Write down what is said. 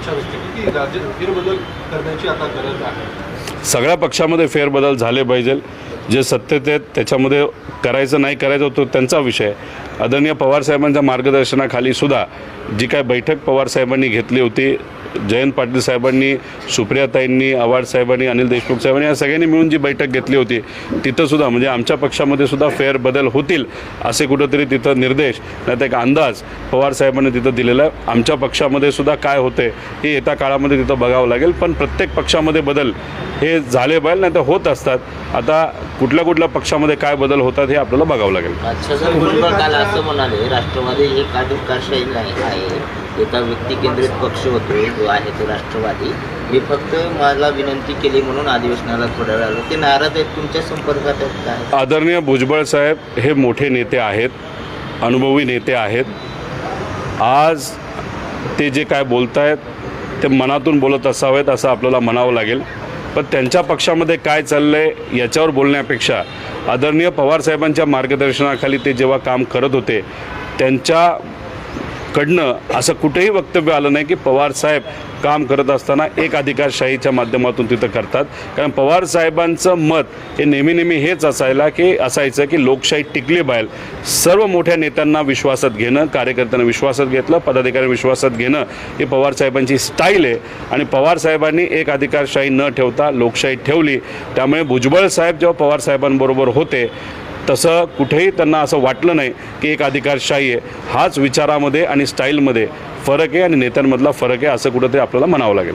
इच्छा व्यक्त केली की राज्यात फेरबदल करण्याची आता गरज आहे. सगळ्या पक्षामध्ये फेरबदल झाले पाहिजे. जे सत्तेत आहेत त्याच्यामध्ये करायचं नाही करायचं तो त्यांचा विषय आदरणीय पवारसाहेबांच्या मार्गदर्शनाखाली सुद्धा जी काय बैठक पवारसाहेबांनी घेतली होती जयंत पाटील साहेबांनी सुप्रियाताईंनी आव्हाड साहेबांनी अनिल देशमुख साहेबांनी या सगळ्यांनी मिळून जी बैठक घेतली होती तिथंसुद्धा म्हणजे आमच्या पक्षामध्ये सुद्धा फेरबदल होतील असे कुठंतरी तिथं निर्देश नाही एक अंदाज पवार साहेबांनी तिथं दिलेला आहे. आमच्या पक्षामध्ये सुद्धा काय होते हे येत्या काळामध्ये तिथं बघावं लागेल पण प्रत्येक पक्षामध्ये बदल हे झाले पाहिजे नाही तर होत असतात. आता कुठल्या कुठल्या पक्षामध्ये काय बदल होतात हे आपल्याला बघावं लागेल. छगन भुजबळ काल असं म्हणाले राष्ट्रवादी हे नाही आहे. एका व्यक्ती केंद्रित पक्ष होतो जो आहे तो राष्ट्रवादी. मी फक्त मला विनंती केली म्हणून अधिवेशनाला थोड्या वेळ आलो. ते नाराज आहेत तुमच्या संपर्कात आहेत काय? आदरणीय भुजबळ साहेब हे मोठे नेते आहेत अनुभवी नेते आहेत. आज ते जे काय बोलत आहेत ते मनातून बोलत असावेत असं आपल्याला म्हणावं लागेल. पण त्यांच्या पक्षामध्ये काय चाललं आहे याच्यावर बोलण्यापेक्षा आदरणीय पवारसाहेबांच्या मार्गदर्शनाखाली ते जेव्हा काम करत होते त्यांच्या कडनं असं कुठेही वक्तव्य आलं नाही की पवार साहेब काम करत असताना एक अधिकारशाहीच्या माध्यमातून तिथं करतात. कारण पवार साहेबांचं मत हे नेहमी नेहमी हेच असायला की असायचं की लोकशाही टिकली पाहिजे. सर्व मोठ्या नेत्यांना विश्वासात घेणं कार्यकर्त्यांना विश्वासात घेतलं पदाधिकारी विश्वासात घेणं हे पवार साहेबांची स्टाईल आहे. आणि पवार साहेबांनी एक अधिकारशाही न ठेवता लोकशाही ठेवली. त्यामुळे भुजबळ साहेब जेव्हा पवार साहेबांबरोबर होते तसं कुठेही त्यांना असं वाटलं नाही की एक अधिकारशाही आहे. हाच विचारामध्ये आणि स्टाईलमध्ये फरक आहे आणि नेत्यांमधला फरक आहे असं कुठंतरी आपल्याला म्हणावं लागेल.